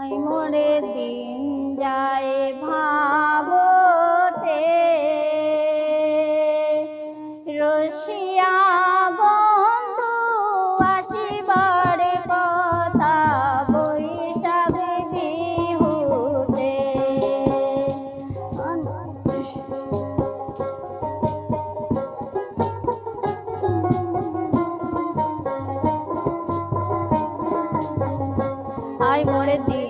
I মোরে দিন যায় ভাবতে। রশিয়া বন্ধু আসিবার কথা বৈশাখ বিহুতে। আই মোরে দিন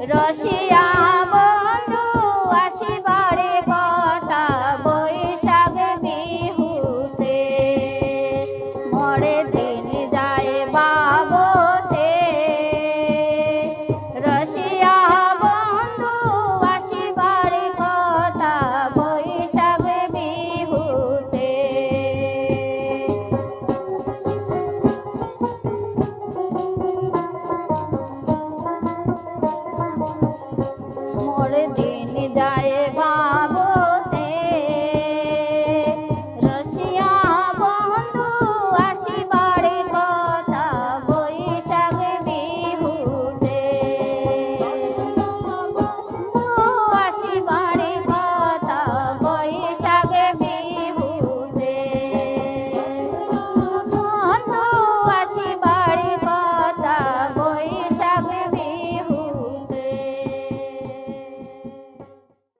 你说夕阳